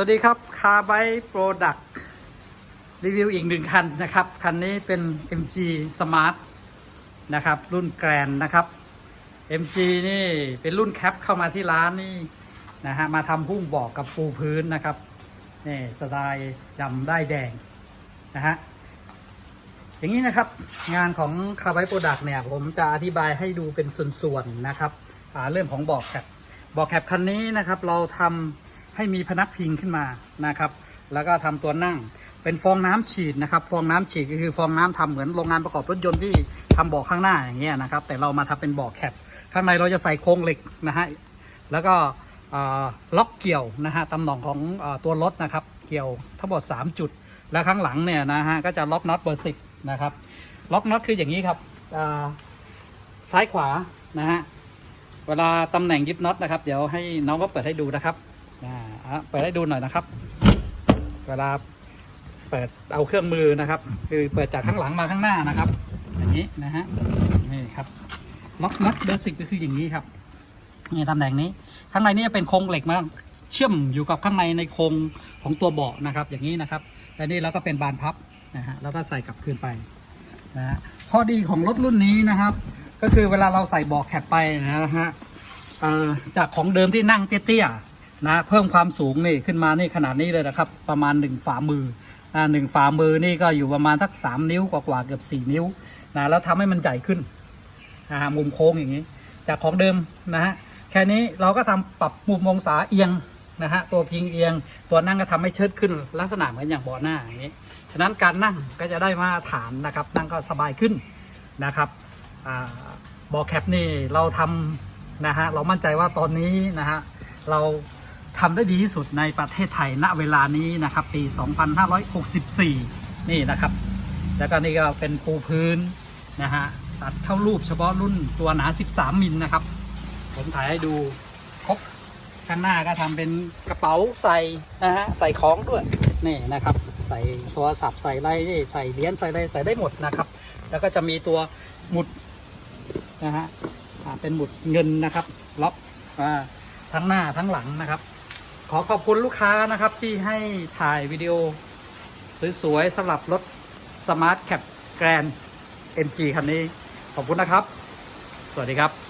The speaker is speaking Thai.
วัสดีครับคาไบโปรดักต์รีวิวอีกหนึ่งคันนะครับ คันนี้เป็น MG Smart นะครับ รุ่นแกรนนะครับ MG นี่เป็นรุ่นแคปเข้ามาที่ร้านนี่นะฮะมาทำพุ่งบอกกับปูพื้นนะครับนี่สไตล์ดำได้แดงนะฮะอย่างนี้นะครับงานของคาไบโปรดักต์เนี่ย ผมจะอธิบายให้ดูเป็นส่วนๆนะครับเรื่องของบอกแคปบอกแคปคันนี้นะครับเราทำ ให้มีพนักพิงขึ้นมานะครับ แล้วก็ทำตัวนั่ง เป็นฟองน้ำฉีดนะครับ ฟองน้ำฉีดก็คือฟองน้ำทำเหมือนโรงงานประกอบรถยนต์ที่ทำเบอข้างหน้าอย่างเงี้ยนะครับ แต่เรามาทำเป็นเบอแคปข้างในเราจะใส่โครงเหล็กนะฮะแล้วก็ล็อกเกี่ยวนะฮะตำแหน่งของอตัวรถนะครับ เกี่ยวทั้งหมด3จุด แล้วข้างหลังเนี่ยนะฮะก็จะล็อกน็อตเบอร์สิบนะครับ ล็อกน็อตคืออย่างนี้ครับซ้ายขวานะฮะเวลาตำแหน่งยึดน็อตนะครับ เดี๋ยวให้น้องก็เปิดให้ดูนะครับ อ่าอะเปิดให้ดูหน่อยนะครับ เวลาเปิดเอาเครื่องมือนะครับ คือเปิดจากข้างหลังมาข้างหน้านะครับ อย่างนี้นะฮะนี่ครับล็อกน็อตเบสิกก็คืออย่างนี้ครับนี่ตำแหน่งนี้ ข้างในนี่จะเป็นโครงเหล็กมาเชื่อมอยู่กับข้างในในโครงของตัวเบาะนะครับ อย่างนี้นะครับและนี่เราก็เป็นบานพับนะฮะแล้วก็ใส่กลับคืนไปนะฮะข้อดีของรถรุ่นนี้นะครับ ก็คือเวลาเราใส่เบาะแคปไปนะฮะจากของเดิมที่นั่งเตี้ยๆ นะเพิ่มความสูงนี่ขึ้นมานี่ขนาดนี้เลยนะครับ ประมาณหนึ่งฝ่ามืออ่าหนึ่งฝ่ามือนี่ก็อยู่ประมาณสักสามนิ้วกว่าๆเกือบสี่นิ้วนะแล้วทำให้มันใหญ่ขึ้นนะฮะมุมโค้งอย่างนี้ จากของเดิมนะฮะแค่นี้เราก็ทำปรับมุมองศาเอียงนะฮะตัวพิงเอียง ตัวนั่งก็ทำให้เชิดขึ้น ลักษณะเหมือนอย่างเบาะหน้าอย่างนี้ฉะนั้นการนั่งก็จะได้มาตรฐานนะครับ นั่งก็สบายขึ้นนะครับเบาะแคปนี่เราทำนะฮะเรามั่นใจว่าตอนนี้นะฮะเรา ทำได้ดีที่สุดในประเทศไทยณเวลานี้นะครับ ปี 2564 นี่นะครับ แล้วก็นี่ก็เป็นปูพื้นนะฮะตัดเข้ารูปเฉพาะรุ่นตัวหนา 13 มิลนะครับ ผมถ่ายให้ดูครบข้างหน้าก็ทำเป็นกระเป๋าใส่นะฮะใส่ของด้วยนี่นะครับ ใส่โทรศัพท์ใส่ไรนี่ใส่เหรียญใส่อะไรใส่ได้หมดนะครับ แล้วก็จะมีตัวหมุดนะฮะเป็นหมุดเงินนะครับล็อกทั้งหน้าทั้งหลังนะครับ ขอขอบคุณลูกค้านะครับที่ให้ถ่ายวิดีโอ สวยๆสำหรับรถ Smart Cap Grand MG คันนี้ ขอบคุณนะครับ สวัสดีครับ